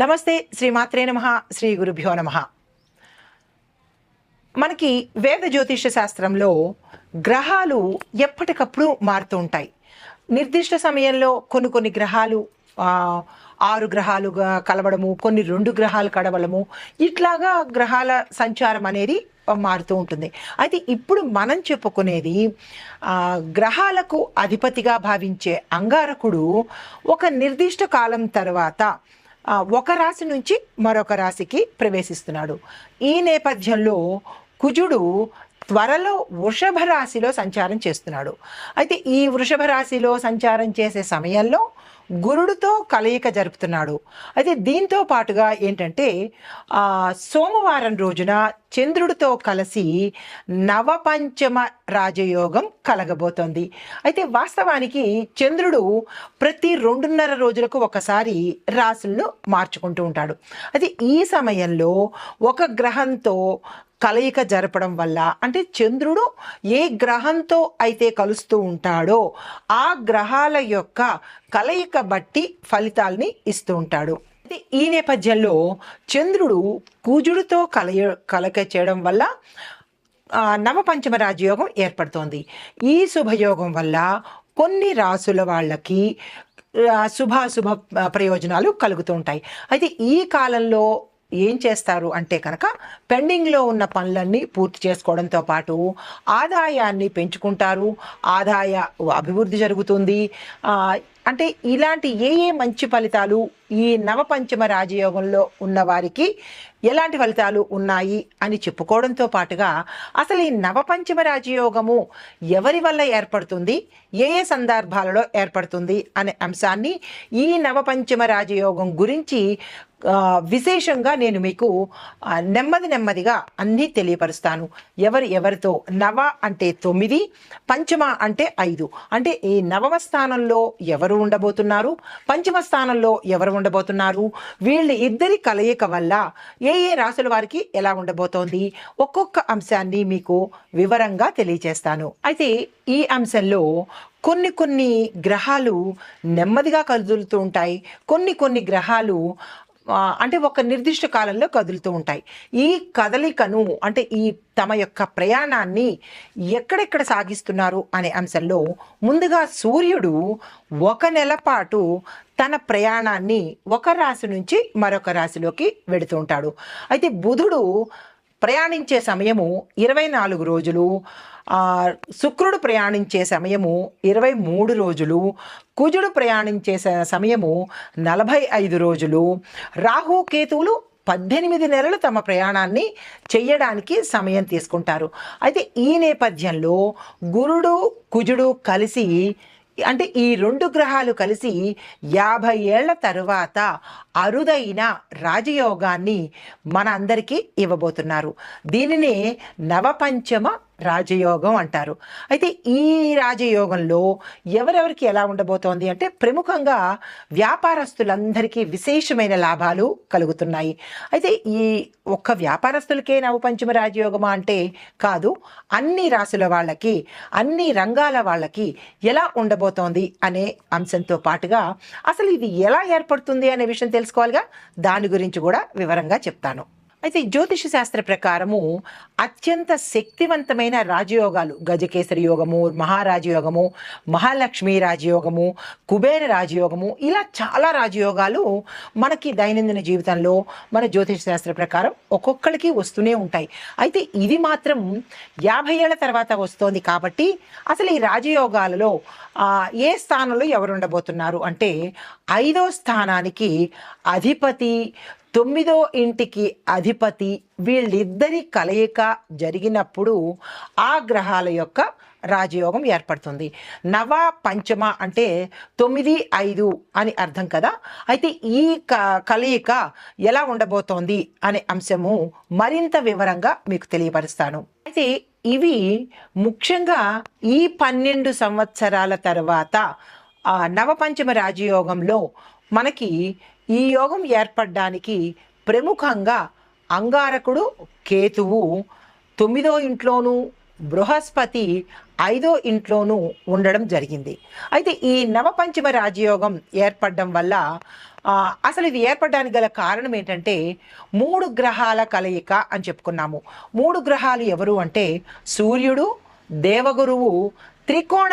నమస్తే శ్రీ మాత్రే నమ శ్రీ గురుభ్యో నమ. మనకి వేద జ్యోతిష శాస్త్రంలో గ్రహాలు ఎప్పటికప్పుడు మారుతూ ఉంటాయి. నిర్దిష్ట సమయంలో కొన్ని కొన్ని గ్రహాలు ఆరు గ్రహాలుగా కలవడము కొన్ని రెండు గ్రహాలు కడవడము ఇట్లాగా గ్రహాల సంచారం అనేది మారుతూ ఉంటుంది. అయితే ఇప్పుడు మనం చెప్పుకునేది గ్రహాలకు అధిపతిగా భావించే అంగారకుడు ఒక నిర్దిష్ట కాలం తర్వాత ఒక రాశి నుంచి మరొక రాశికి ప్రవేశిస్తున్నాడు. ఈ నేపథ్యంలో కుజుడు త్వరలో వృషభ రాశిలో సంచారం చేస్తున్నాడు. అయితే ఈ వృషభ రాశిలో సంచారం చేసే సమయంలో గురుడితో కలయిక జరుపుతున్నాడు. అయితే దీంతో పాటుగా ఏంటంటే సోమవారం రోజున చంద్రుడితో కలిసి నవపంచమ రాజయోగం కలగబోతోంది. అయితే వాస్తవానికి చంద్రుడు ప్రతి రెండున్నర రోజులకు ఒకసారి రాశులను మార్చుకుంటూ ఉంటాడు. అయితే ఈ సమయంలో ఒక గ్రహంతో కలయిక జరపడం వల్ల అంటే చంద్రుడు ఏ గ్రహంతో అయితే కలుస్తూ ఉంటాడో ఆ గ్రహాల యొక్క కలయిక బట్టి ఫలితాల్ని ఇస్తూ ఉంటాడు. అయితే ఈ నేపథ్యంలో చంద్రుడు కూజుడితో కలయ కలక చేయడం వల్ల నవపంచమ రాజయోగం ఏర్పడుతోంది. ఈ శుభయోగం వల్ల కొన్ని రాసుల వాళ్ళకి శుభాశుభ ప్రయోజనాలు కలుగుతూ ఉంటాయి. అయితే ఈ కాలంలో ఏం చేస్తారు అంటే కనుక పెండింగ్లో ఉన్న పనులన్నీ పూర్తి చేసుకోవడంతో పాటు ఆదాయాన్ని పెంచుకుంటారు. ఆదాయ అభివృద్ధి జరుగుతుంది. అంటే ఇలాంటి ఏ ఏ మంచి ఫలితాలు ఈ నవపంచమ రాజయోగంలో ఉన్న వారికి ఎలాంటి ఫలితాలు ఉన్నాయి అని చెప్పుకోవడంతో పాటుగా అసలు ఈ నవపంచమ రాజయోగము ఎవరి వల్ల ఏర్పడుతుంది? ఏ ఏ సందర్భాలలో ఏర్పడుతుంది? అనే అంశాన్ని ఈ నవపంచమ రాజయోగం గురించి విశేషంగా నేను మీకు నెమ్మది నెమ్మదిగా అన్నీ తెలియపరుస్తాను. ఎవరు ఎవరితో? నవ అంటే తొమ్మిది పంచమ అంటే ఐదు. అంటే ఈ నవమ స్థానంలో ఎవరు ఉండబోతున్నారు? పంచమ స్థానంలో ఎవరు ఉండబోతున్నారు? వీళ్ళ ఇద్దరి కలయిక వల్ల ఏ ఏ రాసుల వారికి ఎలా ఉండబోతోంది? ఒక్కొక్క అంశాన్ని మీకు వివరంగా తెలియజేస్తాను. అయితే ఈ అంశంలో కొన్ని కొన్ని గ్రహాలు నెమ్మదిగా కదులుతూ ఉంటాయి. కొన్ని కొన్ని గ్రహాలు అంటే ఒక నిర్దిష్ట కాలంలో కదులుతూ ఉంటాయి. ఈ కదలికను అంటే ఈ తమ యొక్క ప్రయాణాన్ని ఎక్కడెక్కడ సాగిస్తున్నారు అనే అంశంలో ముందుగా సూర్యుడు ఒక నెల పాటు తన ప్రయాణాన్ని ఒక రాశి నుంచి మరొక రాశిలోకి వెడుతూ ఉంటాడు. అయితే బుధుడు ప్రయాణించే సమయము ఇరవై నాలుగు రోజులు శుక్రుడు ప్రయాణించే సమయము ఇరవై మూడు రోజులు కుజుడు ప్రయాణించే స- సమయము నలభై ఐదు రోజులు రాహు కేతువులు పద్దెనిమిది నెలలు తమ ప్రయాణాన్ని చెయ్యడానికి సమయం తీసుకుంటారు. అయితే ఈ నేపథ్యంలో గురుడు కుజుడు కలిసి అంటే ఈ రెండు గ్రహాలు కలిసి యాభై ఏళ్ళ తరువాత అరుదైన రాజయోగాన్ని మన అందరికీ ఇవ్వబోతున్నారు. దీనినే నవపంచమ రాజయోగం అంటారు. అయితే ఈ రాజయోగంలో ఎవరెవరికి ఎలా ఉండబోతోంది అంటే ప్రముఖంగా వ్యాపారస్తులందరికీ విశేషమైన లాభాలు కలుగుతున్నాయి. అయితే ఈ ఒక్క వ్యాపారస్తులకే నవపంచమ రాజయోగమా అంటే కాదు అన్ని రాసుల వాళ్ళకి అన్ని రంగాల వాళ్ళకి ఎలా ఉండబోతోంది అనే అంశంతో పాటుగా అసలు ఇది ఎలా ఏర్పడుతుంది అనే విషయం తెలుసుకోవాలిగా. దాని గురించి కూడా వివరంగా చెప్తాను. అయితే జ్యోతిష శాస్త్ర ప్రకారము అత్యంత శక్తివంతమైన రాజయోగాలు. గజకేసరి యోగము మహారాజయోగము మహాలక్ష్మి రాజయోగము కుబేర రాజయోగము ఇలా చాలా రాజయోగాలు మనకి దైనందిన జీవితంలో మన జ్యోతిష శాస్త్ర ప్రకారం ఒక్కొక్కరికి వస్తూనే ఉంటాయి. అయితే ఇది మాత్రం యాభై ఏళ్ళ తర్వాత వస్తోంది కాబట్టి అసలు ఈ రాజయోగాలలో ఏ స్థానంలో ఎవరు ఉండబోతున్నారు అంటే ఐదో స్థానానికి అధిపతి తొమ్మిదో ఇంటికి అధిపతి వీళ్ళిద్దరి కలయిక జరిగినప్పుడు ఆ గ్రహాల యొక్క రాజయోగం ఏర్పడుతుంది. నవ పంచమ అంటే తొమ్మిది ఐదు అని అర్థం కదా? అయితే ఈ క కలయిక ఎలా ఉండబోతోంది అనే అంశము మరింత వివరంగా మీకు తెలియపరుస్తాను. అయితే ఇవి ముఖ్యంగా ఈ పన్నెండు సంవత్సరాల తర్వాత ఆ నవపంచమ రాజయోగంలో మనకి ఈ యోగం ఏర్పడడానికి ప్రముఖంగా అంగారకుడు కేతువు తొమ్మిదో ఇంట్లోనూ బృహస్పతి ఐదో ఇంట్లోనూ ఉండడం జరిగింది. అయితే ఈ నవపంచమ రాజయోగం ఏర్పడడం వల్ల అసలు ఇది ఏర్పడడానికి గల కారణం ఏంటంటే మూడు గ్రహాల కలయిక అని చెప్పుకున్నాము. మూడు గ్రహాలు ఎవరు అంటే సూర్యుడు దేవగురువు త్రికోణ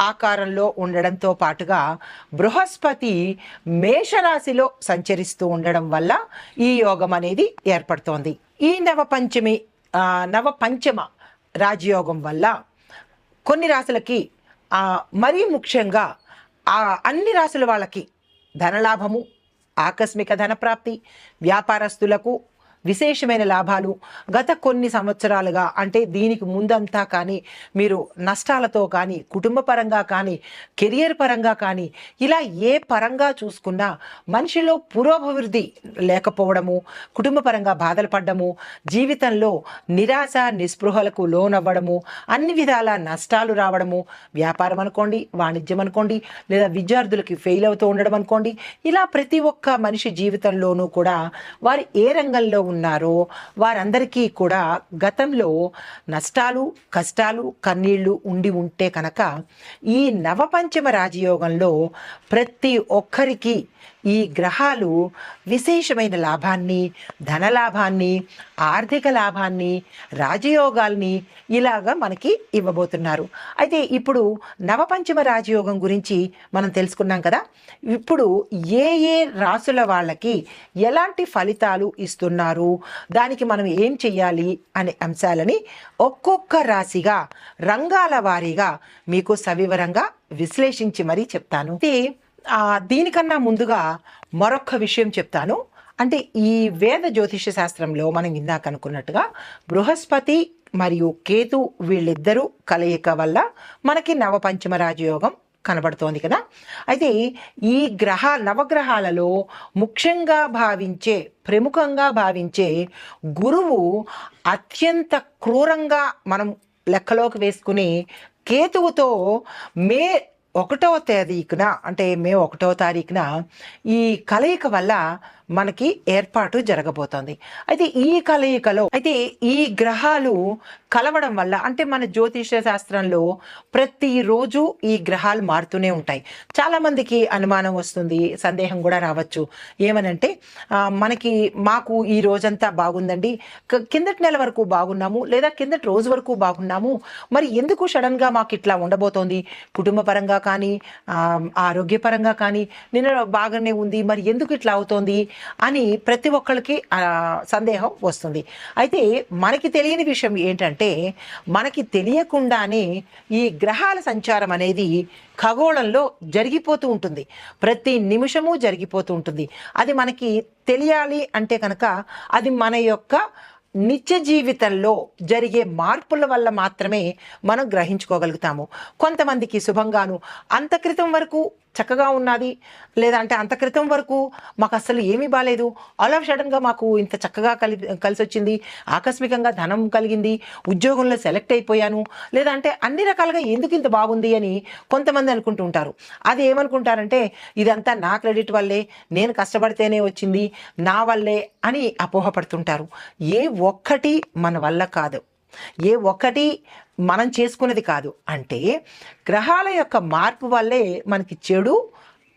ఆకారంలో ఉండడంతో పాటుగా బృహస్పతి మేషరాశిలో సంచరిస్తూ ఉండడం వల్ల ఈ యోగం అనేది ఏర్పడుతోంది. ఈ నవపంచమి నవ నవపంచమ రాజయోగం వల్ల కొన్ని రాశులకి మరీ ముఖ్యంగా ఆ అన్ని రాశుల వాళ్ళకి ధనలాభము ఆకస్మిక ధనప్రాప్తి వ్యాపారస్తులకు విశేషమైన లాభాలు గత కొన్ని సంవత్సరాలుగా అంటే దీనికి ముందంతా కానీ మీరు నష్టాలతో కానీ కుటుంబ పరంగా కానీ కెరియర్ పరంగా కానీ ఇలా ఏ పరంగా చూసుకున్నా మనిషిలో పురోభివృద్ధి లేకపోవడము కుటుంబ పరంగా బాధలు పడ్డము జీవితంలో నిరాశ నిస్పృహలకు లోనవ్వడము అన్ని విధాల నష్టాలు రావడము వ్యాపారం అనుకోండి వాణిజ్యం అనుకోండి లేదా విద్యార్థులకి ఫెయిల్ అవుతూ ఉండడం అనుకోండి ఇలా ప్రతి ఒక్క మనిషి జీవితంలోనూ కూడా వారు ఏ రంగంలో ఉన్న ఉన్నారో వారందరికీ కూడా గతంలో నష్టాలు కష్టాలు కన్నీళ్ళు ఉండి ఉంటే కనుక ఈ నవపంచమ రాజయోగంలో ప్రతి ఒక్కరికి ఈ గ్రహాలు విశేషమైన లాభాన్ని ధనలాభాన్ని ఆర్థిక లాభాన్ని రాజయోగాల్ని ఇలాగా మనకి ఇవ్వబోతున్నారు. అయితే ఇప్పుడు నవపంచమ రాజయోగం గురించి మనం తెలుసుకున్నాం కదా. ఇప్పుడు ఏ ఏ రాసుల వాళ్ళకి ఎలాంటి ఫలితాలు ఇస్తున్నారు? దానికి మనం ఏం చెయ్యాలి అనే అంశాలని ఒక్కొక్క రాశిగా రంగాల వారీగా మీకు సవివరంగా విశ్లేషించి మరీ చెప్తాను. అయితే దీనికన్నా ముందుగా మరొక విషయం చెప్తాను. అంటే ఈ వేద జ్యోతిష శాస్త్రంలో మనం ఇందాక అనుకున్నట్టుగా బృహస్పతి మరియు కేతు వీళ్ళిద్దరూ కలయిక వల్ల మనకి నవపంచమ రాజయోగం కనబడుతోంది కదా. అయితే ఈ గ్రహ నవగ్రహాలలో ముఖ్యంగా భావించే ప్రముఖంగా భావించే గురువు అత్యంత క్రూరంగా మనం లెక్కలోకి వేసుకుని కేతువుతో మే ఒకటవ తేదీకున అంటే మే ఒకటవ తారీఖున ఈ కలయిక వల్ల మనకి ఏర్పాటు జరగబోతోంది. అయితే ఈ కలయికలో అయితే ఈ గ్రహాలు కలవడం వల్ల అంటే మన జ్యోతిష శాస్త్రంలో ప్రతిరోజు ఈ గ్రహాలు మారుతూనే ఉంటాయి. చాలామందికి అనుమానం వస్తుంది సందేహం కూడా రావచ్చు. ఏమనంటే మనకి మాకు ఈ రోజంతా బాగుందండి. కిందటి నెల వరకు బాగున్నాము లేదా కిందటి రోజు వరకు బాగున్నాము. మరి ఎందుకు సడన్గా మాకు ఇట్లా ఉండబోతోంది? కుటుంబ పరంగా కానీ ఆరోగ్యపరంగా కానీ నిన్న బాగానే ఉంది మరి ఎందుకు ఇట్లా అవుతోంది? అని ప్రతి ఒక్కరికి సందేహం వస్తుంది. అయితే మనకి తెలియని విషయం ఏంటంటే మనకి తెలియకుండానే ఈ గ్రహాల సంచారం అనేది ఖగోళంలో జరిగిపోతూ ఉంటుంది. ప్రతి నిమిషము జరిగిపోతూ ఉంటుంది. అది మనకి తెలియాలి అంటే కనుక అది మన యొక్క నిత్య జీవితంలో జరిగే మార్పుల వల్ల మాత్రమే మనం గ్రహించుకోగలుగుతాము. కొంతమందికి శుభంగాను అంత క్రితం వరకు చక్కగా ఉన్నది. లేదంటే అంత క్రితం వరకు మాకు అసలు ఏమీ బాగాలేదు ఆల్ ఆఫ్ సడన్గా మాకు ఇంత చక్కగా కలి కలిసి వచ్చింది ఆకస్మికంగా ధనం కలిగింది. ఉద్యోగంలో సెలెక్ట్ అయిపోయాను. లేదంటే అన్ని రకాలుగా ఎందుకు ఇంత బాగుంది అని కొంతమంది అనుకుంటూ ఉంటారు. అది ఏమనుకుంటారంటే ఇదంతా నా క్రెడిట్ వల్లే నేను కష్టపడితేనే వచ్చింది నా వల్లే అని అపోహపడుతుంటారు. ఏ ఒక్కటి మన వల్ల కాదు. ఏ ఒక్కటి మనం చేసుకున్నది కాదు. అంటే గ్రహాల యొక్క మార్పు వల్లే మనకి చెడు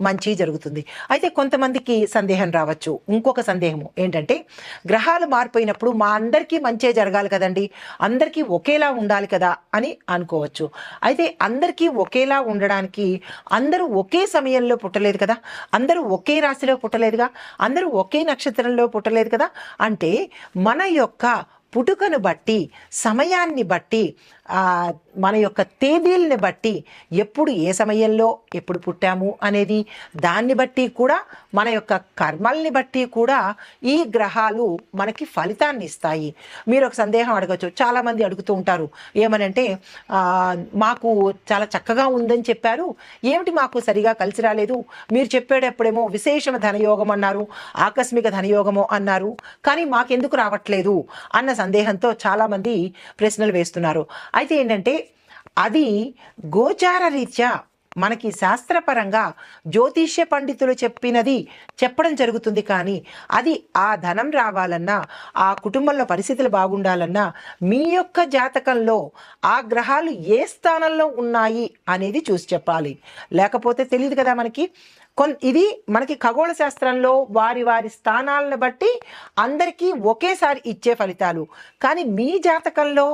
మంచి జరుగుతుంది. అయితే కొంతమందికి సందేహం రావచ్చు. ఇంకొక సందేహము ఏంటంటే గ్రహాలు మారిపోయినప్పుడు మా అందరికీ మంచే జరగాలి కదండి. అందరికీ ఒకేలా ఉండాలి కదా అని అనుకోవచ్చు. అయితే అందరికీ ఒకేలా ఉండడానికి అందరూ ఒకే సమయంలో పుట్టలేదు కదా? అందరూ ఒకే రాశిలో పుట్టలేదుగా? అందరూ ఒకే నక్షత్రంలో పుట్టలేదు కదా? అంటే మన యొక్క పుట్టుకను బట్టి సమయాన్ని బట్టి మన యొక్క తేదీల్ని బట్టి ఎప్పుడు ఏ సమయంలో ఎప్పుడు పుట్టాము అనేది దాన్ని బట్టి కూడా మన యొక్క కర్మల్ని బట్టి కూడా ఈ గ్రహాలు మనకి ఫలితాన్ని ఇస్తాయి. మీరు ఒక సందేహం అడగచ్చు. చాలామంది అడుగుతూ ఉంటారు. ఏమనంటే మాకు చాలా చక్కగా ఉందని చెప్పారు. ఏమిటి మాకు సరిగా కలిసి రాలేదు? మీరు చెప్పేటప్పుడేమో విశేషమ ధనయోగం అన్నారు ఆకస్మిక ధనయోగము అన్నారు. కానీ మాకెందుకు రావట్లేదు? అన్న సందేహంతో చాలామంది ప్రశ్నలు వేస్తున్నారు. అయితే ఏంటంటే అది గోచార రీత్యా మనకి శాస్త్రపరంగా జ్యోతిష్య పండితులు చెప్పినది చెప్పడం జరుగుతుంది కానీ అది ఆ ధనం రావాలన్నా ఆ కుటుంబంలో పరిస్థితులు బాగుండాలన్నా మీ యొక్క జాతకంలో ఆ గ్రహాలు ఏ స్థానంలో ఉన్నాయి అనేది చూసి చెప్పాలి. లేకపోతే తెలియదు కదా మనకి కొన్ ఇది మనకి ఖగోళ శాస్త్రంలో వారి వారి స్థానాలను బట్టి అందరికీ ఒకేసారి ఇచ్చే ఫలితాలు. కానీ మీ జాతకంలో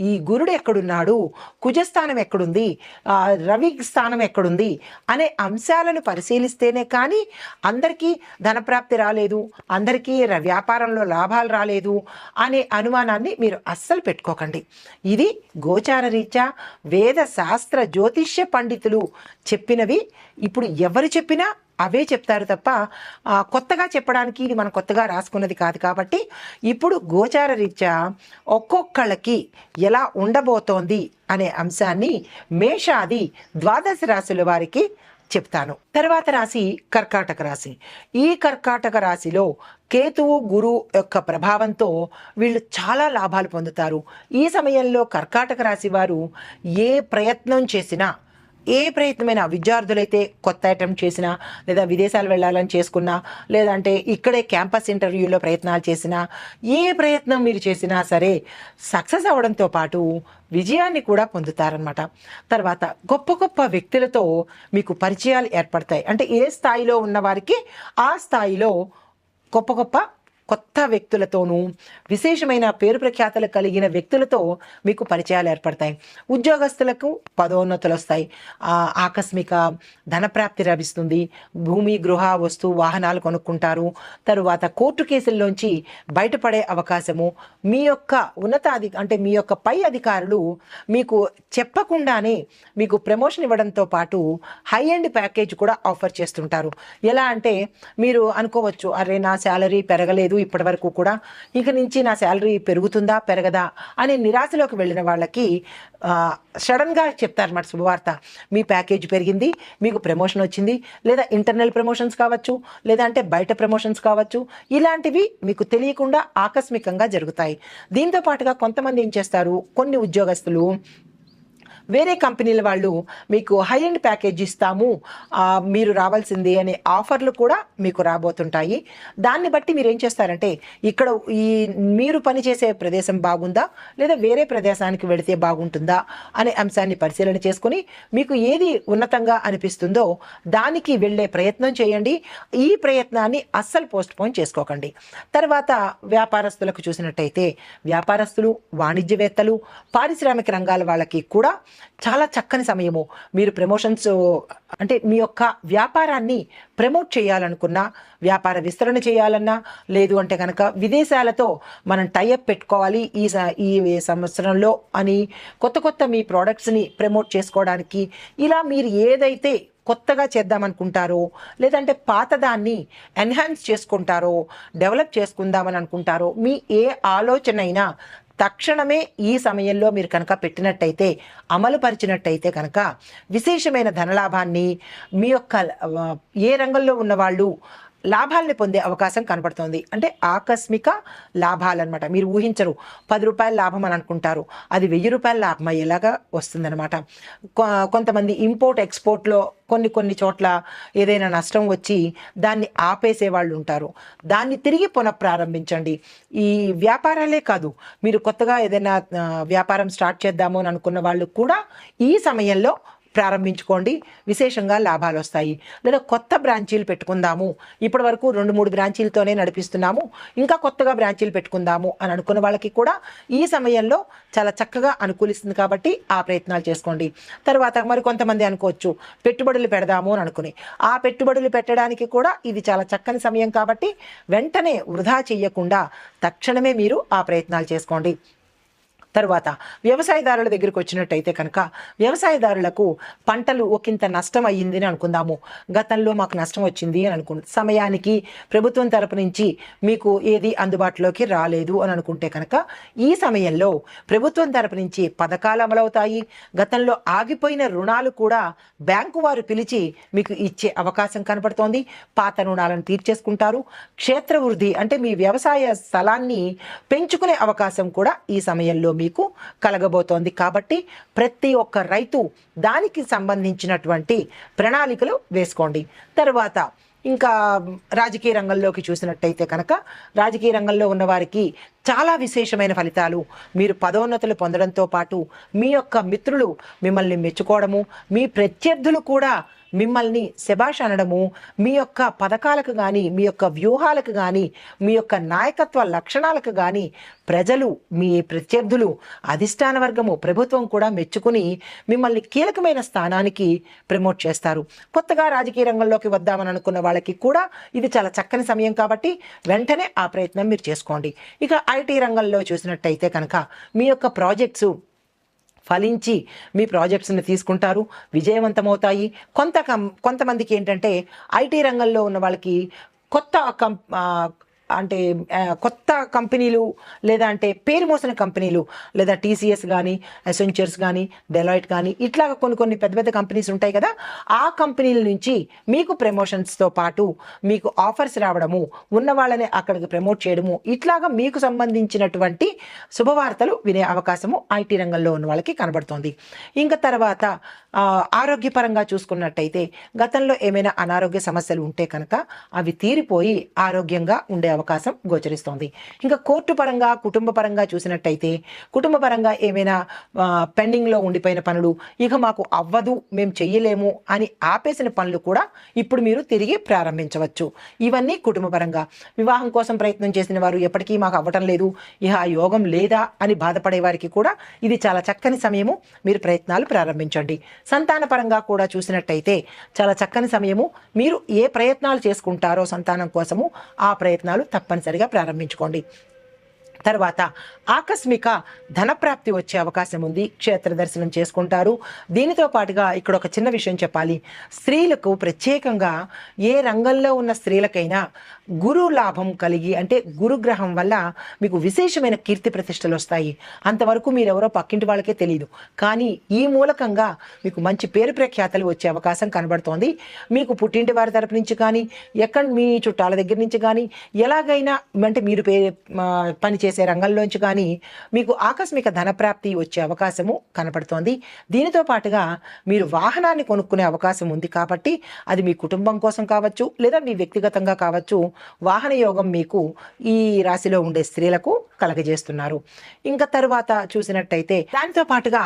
ఈ గురుడు ఎక్కడున్నాడు? కుజస్థానం ఎక్కడుంది? రవి స్థానం ఎక్కడుంది? అనే అంశాలను పరిశీలిస్తేనే కానీ అందరికీ ధనప్రాప్తి రాలేదు అందరికీ వ్యాపారంలో లాభాలు రాలేదు అనే అనుమానాన్ని మీరు అస్సలు పెట్టుకోకండి. ఇది గోచార రీత్యా వేద శాస్త్ర జ్యోతిష్య పండితులు చెప్పినవి ఇప్పుడు ఎవరు చెప్పినా అవే చెప్తారు తప్ప కొత్తగా చెప్పడానికి ఇది మనం కొత్తగా రాసుకున్నది కాదు కాబట్టి ఇప్పుడు గోచార రీత్యా ఒక్కొక్కళ్ళకి ఎలా ఉండబోతోంది అనే అంశాన్ని మేషాది ద్వాదశ రాశుల వారికి చెప్తాను. తర్వాత రాశి కర్కాటక రాశి. ఈ కర్కాటక రాశిలో కేతువు గురు యొక్క ప్రభావంతో వీళ్ళు చాలా లాభాలు పొందుతారు. ఈ సమయంలో కర్కాటక రాశి వారు ఏ ప్రయత్నం చేసినా ఏ ప్రయత్నమైనా విద్యార్థులైతే కొత్త అటెంప్ట్ చేసినా లేదా విదేశాలు వెళ్ళాలని చేసుకున్నా లేదంటే ఇక్కడే క్యాంపస్ ఇంటర్వ్యూలో ప్రయత్నాలు చేసినా ఏ ప్రయత్నం మీరు చేసినా సరే సక్సెస్ అవడంతో పాటు విజయాన్ని కూడా పొందుతారనమాట తర్వాత గొప్ప గొప్ప వ్యక్తులతో మీకు పరిచయాలు ఏర్పడతాయి. అంటే ఏ స్థాయిలో ఉన్న వారికి ఆ స్థాయిలో గొప్ప గొప్ప కొత్త వ్యక్తులతోనూ విశేషమైన పేరు ప్రఖ్యాతలు కలిగిన వ్యక్తులతో మీకు పరిచయాలు ఏర్పడతాయి. ఉద్యోగస్తులకు పదోన్నతులు వస్తాయి ఆకస్మిక ధనప్రాప్తి లభిస్తుంది. భూమి గృహ వస్తు వాహనాలు కొనుక్కుంటారు. తరువాత కోర్టు కేసుల్లోంచి బయటపడే అవకాశము. మీ యొక్క ఉన్నతాధి అంటే మీ యొక్క పై అధికారులు మీకు చెప్పకుండానే మీకు ప్రమోషన్ ఇవ్వడంతో పాటు హై ఎండ్ ప్యాకేజ్ కూడా ఆఫర్ చేస్తుంటారు. ఎలా అంటే మీరు అనుకోవచ్చు అరే నా శాలరీ పెరగలేదు ఇప్పటి వరకు కూడా ఇక నుంచి నా శాలరీ పెరుగుతుందా పెరగదా అనే నిరాశలోకి వెళ్ళిన వాళ్ళకి సడన్గా చెప్తారన్నమాట శుభవార్త. మీ ప్యాకేజ్ పెరిగింది మీకు ప్రమోషన్ వచ్చింది లేదా ఇంటర్నల్ ప్రమోషన్స్ కావచ్చు లేదా అంటే బయట ప్రమోషన్స్ కావచ్చు ఇలాంటివి మీకు తెలియకుండా ఆకస్మికంగా జరుగుతాయి. దీంతో పాటుగా కొంతమంది ఏం చేస్తారు కొన్ని ఉద్యోగస్తులు వేరే కంపెనీల వాళ్ళు మీకు హై ఎండ్ ప్యాకేజ్ ఇస్తాము. మీరు రావాల్సింది అనే ఆఫర్లు కూడా మీకు రాబోతుంటాయి. దాన్ని బట్టి మీరు ఏం చేస్తారంటే ఇక్కడ ఈ మీరు పనిచేసే ప్రదేశం బాగుందా? లేదా వేరే ప్రదేశానికి వెళితే బాగుంటుందా? అనే అంశాన్ని పరిశీలన చేసుకొని మీకు ఏది ఉన్నతంగా అనిపిస్తుందో దానికి వెళ్ళే ప్రయత్నం చేయండి. ఈ ప్రయత్నాన్ని అస్సలు పోస్ట్ పోన్ చేసుకోకండి. తర్వాత వ్యాపారస్తులకు చూసినట్టయితే వ్యాపారస్తులు వాణిజ్యవేత్తలు పారిశ్రామిక రంగాల వాళ్ళకి కూడా చాలా చక్కని సమయము. మీరు ప్రమోషన్స్ అంటే మీ యొక్క వ్యాపారాన్ని ప్రమోట్ చేయాలనుకున్నా వ్యాపార విస్తరణ చేయాలన్నా లేదు అంటే కనుక విదేశాలతో మనం టైఅప్ పెట్టుకోవాలి ఈ స- ఈ సంవత్సరంలో అని కొత్త కొత్త మీ ప్రోడక్ట్స్ని ప్రమోట్ చేసుకోవడానికి ఇలా మీరు ఏదైతే కొత్తగా చేద్దామనుకుంటారో లేదంటే పాతదాన్ని ఎన్హాన్స్ చేసుకుంటారో డెవలప్ చేసుకుందామని అనుకుంటారో మీ ఏ ఆలోచన అయినా తక్షణమే ఈ సమయంలో మీరు కనుక పెట్టినట్టయితే అమలు పరిచినట్టయితే కనుక విశేషమైన ధనలాభాన్ని మీ యొక్క ఏ రంగంలో ఉన్నవాళ్ళు లాభాలని పొందే అవకాశం కనపడుతోంది అంటే ఆకస్మిక లాభాలన్నమాట. మీరు ఊహించరు. పది రూపాయల లాభం అని అనుకుంటారు. అది వెయ్యి రూపాయల లాభం అయ్యేలాగా వస్తుందన్నమాట. కొ- కొంతమంది ఇంపోర్ట్ ఎక్స్పోర్ట్లో కొన్ని కొన్ని చోట్ల ఏదైనా నష్టం వచ్చి దాన్ని ఆపేసే వాళ్ళు ఉంటారు. దాన్ని తిరిగి పునఃప్రారంభించండి. ఈ వ్యాపారాలే కాదు. మీరు కొత్తగా ఏదైనా వ్యాపారం స్టార్ట్ చేద్దాము అని అనుకున్న వాళ్ళు కూడా ఈ సమయంలో ప్రారంభించుకోండి. విశేషంగా లాభాలు వస్తాయి. లేదా కొత్త బ్రాంచీలు పెట్టుకుందాము. ఇప్పటి వరకు రెండు మూడు బ్రాంచీలతోనే నడిపిస్తున్నాము. ఇంకా కొత్తగా బ్రాంచీలు పెట్టుకుందాము అని అనుకున్న వాళ్ళకి కూడా ఈ సమయంలో చాలా చక్కగా అనుకూలిస్తుంది కాబట్టి ఆ ప్రయత్నాలు చేసుకోండి. తర్వాత మరి కొంతమంది అనుకోవచ్చు పెట్టుబడులు పెడదాము అని అనుకుని. ఆ పెట్టుబడులు పెట్టడానికి కూడా ఇది చాలా చక్కని సమయం కాబట్టి వెంటనే వృధా చెయ్యకుండా తక్షణమే మీరు ఆ ప్రయత్నాలు చేసుకోండి. తరువాత వ్యవసాయదారుల దగ్గరికి వచ్చినట్టయితే కనుక వ్యవసాయదారులకు పంటలు ఒకంత నష్టం అయ్యింది అని అనుకుందాము. గతంలో మాకు నష్టం వచ్చింది అని అనుకు సమయానికి ప్రభుత్వం తరపు నుంచి మీకు ఏది అందుబాటులోకి రాలేదు అని అనుకుంటే కనుక ఈ సమయంలో ప్రభుత్వం తరపు నుంచి పథకాలు అమలవుతాయి. గతంలో ఆగిపోయిన రుణాలు కూడా బ్యాంకు వారు పిలిచి మీకు ఇచ్చే అవకాశం కనపడుతోంది. పాత రుణాలను తీర్చేసుకుంటారు. క్షేత్ర వృద్ధి అంటే మీ వ్యవసాయ స్థలాన్ని పెంచుకునే అవకాశం కూడా ఈ సమయంలో మీ మీకు కలగబోతోంది. కాబట్టి ప్రతి ఒక్క రైతు దానికి సంబంధించినటువంటి ప్రణాళికలు వేసుకోండి. తర్వాత ఇంకా రాజకీయ రంగంలోకి చూసినట్టయితే కనుక రాజకీయ రంగంలో ఉన్నవారికి చాలా విశేషమైన ఫలితాలు. మీరు పదోన్నతులు పొందడంతో పాటు మీ యొక్క మిత్రులు మిమ్మల్ని మెచ్చుకోవడము మీ ప్రత్యర్థులు కూడా మిమ్మల్ని శభాష్ అనడము మీ యొక్క పథకాలకు కానీ మీ యొక్క వ్యూహాలకు కానీ మీ యొక్క నాయకత్వ లక్షణాలకు కానీ ప్రజలు మీ ప్రత్యర్థులు అధిష్టాన వర్గము ప్రభుత్వం కూడా మెచ్చుకుని మిమ్మల్ని కీలకమైన స్థానానికి ప్రమోట్ చేస్తారు. కొత్తగా రాజకీయ రంగంలోకి వద్దామని అనుకున్న వాళ్ళకి కూడా ఇది చాలా చక్కని సమయం కాబట్టి వెంటనే ఆ ప్రయత్నం మీరు చేసుకోండి. ఇక ఐటీ రంగంలో చూసినట్టయితే కనుక మీ యొక్క ప్రాజెక్ట్స్ ఫలించి మీ ప్రాజెక్ట్స్ని తీసుకుంటారు విజయవంతమవుతాయి. కొంత కం కొంతమందికి ఏంటంటే ఐటీ రంగంలో ఉన్న వాళ్ళకి కొత్త కం అంటే కొత్త కంపెనీలు లేదా అంటే పేరు మోసిన కంపెనీలు లేదా టీసీఎస్ కానీ అసెంచర్స్ కానీ డెలాయిట్ కానీ ఇట్లాగా కొన్ని కొన్ని పెద్ద పెద్ద కంపెనీస్ ఉంటాయి కదా ఆ కంపెనీల నుంచి మీకు ప్రమోషన్స్తో పాటు మీకు ఆఫర్స్ రావడము ఉన్న వాళ్ళని అక్కడికి ప్రమోట్ చేయడము ఇట్లాగా మీకు సంబంధించినటువంటి శుభవార్తలు వినే అవకాశము ఐటీ రంగంలో ఉన్న వాళ్ళకి కనబడుతోంది. ఇంకా తర్వాత ఆరోగ్యపరంగా చూసుకున్నట్టయితే గతంలో ఏమైనా అనారోగ్య సమస్యలు ఉంటే కనుక అవి తీరిపోయి ఆరోగ్యంగా ఉండే అవకాశం గోచరిస్తోంది. ఇంకా కోర్టు పరంగా కుటుంబ పరంగా చూసినట్టయితే కుటుంబ పరంగా ఏమైనా పెండింగ్లో ఉండిపోయిన పనులు ఇక మాకు అవ్వదు మేము చెయ్యలేము అని ఆపేసిన పనులు కూడా ఇప్పుడు మీరు తిరిగి ప్రారంభించవచ్చు. ఇవన్నీ కుటుంబ పరంగా. వివాహం కోసం ప్రయత్నం చేసిన వారు ఎప్పటికీ మాకు అవ్వటం లేదు. ఇహ యోగం లేదా అని బాధపడే వారికి కూడా ఇది చాలా చక్కని సమయము. మీరు ప్రయత్నాలు ప్రారంభించండి. సంతాన పరంగా కూడా చూసినట్టయితే చాలా చక్కని సమయము. మీరు ఏ ప్రయత్నాలు చేసుకుంటారో సంతానం కోసము ఆ ప్రయత్నాలు తప్పనిసరిగా ప్రారంభించుకోండి. తర్వాత ఆకస్మిక ధనప్రాప్తి వచ్చే అవకాశం ఉంది. క్షేత్ర దర్శనం చేసుకుంటారు. దీనితో పాటుగా ఇక్కడ ఒక చిన్న విషయం చెప్పాలి. స్త్రీలకు ప్రత్యేకంగా ఏ రంగంలో ఉన్న స్త్రీలకైనా గురు లాభం కలిగి అంటే గురుగ్రహం వల్ల మీకు విశేషమైన కీర్తి ప్రతిష్టలు వస్తాయి. అంతవరకు మీరెవరో పక్కింటి వాళ్ళకే తెలియదు కానీ ఈ మూలకంగా మీకు మంచి పేరు ప్రఖ్యాతలు వచ్చే అవకాశం కనబడుతోంది. మీకు పుట్టింటి వారి తరపు నుంచి కానీ ఎక్కడ మీ చుట్టాల దగ్గర నుంచి కానీ ఎలాగైనా అంటే మీరు పే పనిచేసే రంగంలోంచి కానీ మీకు ఆకస్మిక ధనప్రాప్తి వచ్చే అవకాశము కనపడుతోంది దీనితో పాటుగా మీరు వాహనాన్ని కొనుక్కునే అవకాశం ఉంది కాబట్టి అది మీ కుటుంబం కోసం కావచ్చు లేదా మీ వ్యక్తిగతంగా కావచ్చు వాహన యోగం మీకు ఈ రాశిలో ఉండే స్త్రీలకు కలగజేస్తున్నారు. ఇంకా తరువాత చూసినట్టయితే దానితో పాటుగా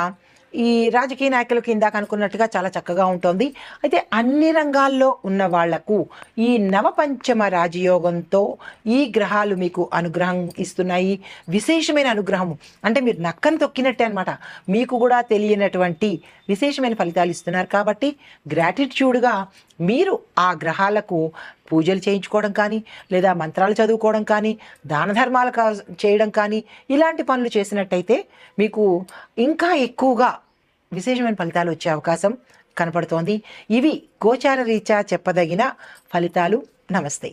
ఈ రాజకీయ నాయకులకు ఇందాక అనుకున్నట్టుగా చాలా చక్కగా ఉంటుంది. అయితే అన్ని రంగాల్లో ఉన్న వాళ్ళకు ఈ నవపంచమ రాజయోగంతో ఈ గ్రహాలు మీకు అనుగ్రహం ఇస్తున్నాయి. విశేషమైన అనుగ్రహం అంటే మీరు నక్కను తొక్కినట్టే అనమాట మీకు కూడా తెలియనటువంటి విశేషమైన ఫలితాలు ఇస్తున్నారు. కాబట్టి గ్రాటిట్యూడ్గా మీరు ఆ గ్రహాలకు పూజలు చేయించుకోవడం కానీ లేదా మంత్రాలు చదువుకోవడం కానీ దాన ధర్మాలు కా- చేయడం కానీ ఇలాంటి పనులు చేసినట్టయితే మీకు ఇంకా ఎక్కువగా విశేషమైన ఫలితాలు వచ్చే అవకాశం కనపడుతోంది. ఇవి గోచార రీత్యా చెప్పదగిన ఫలితాలు. నమస్తే.